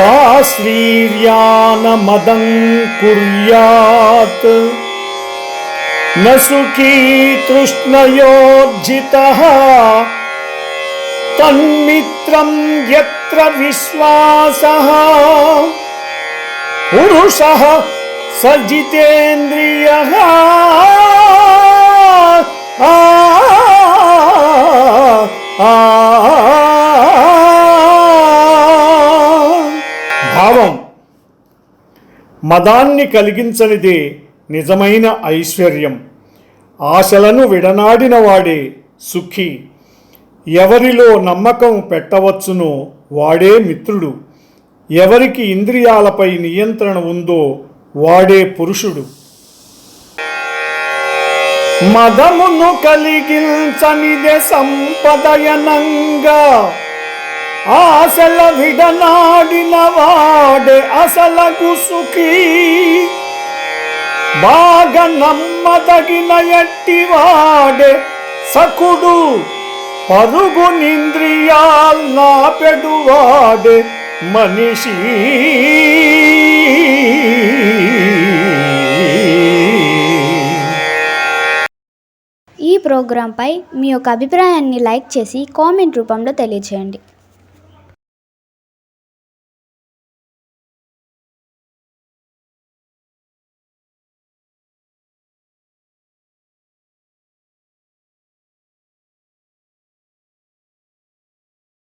सा श्रीर्यानमदं कुर्यात् न सुखी तृष्णयोर्जितः तन्मित्रं यत्र विश्वासः। पुरुषः स जितेन्द्रियः आ, आ, आ, आ। భావం మదాన్ని కలిగించనిదే నిజమైన ఐశ్వర్యం. ఆశలను విడనాడిన వాడే సుఖి. ఎవరిలో నమ్మకం పెట్టవచ్చునో వాడే మిత్రుడు. ఎవరికి ఇంద్రియాలపై నియంత్రణ ఉందో వాడే పురుషుడు. మదమును కలిగించనిదే సంపదయనంగా. ఆశల విడనాడిన వాడే అసలకు సుఖీ. బాగా నమ్మదగిన ఎట్టివాడే సకుడు పరుగు నింద్రియాల్ నాపెడువాడే మనిషి. ఈ ప్రోగ్రాంపై మీ యొక్క అభిప్రాయాన్ని లైక్ చేసి కామెంట్ రూపంలో తెలియచేయండి.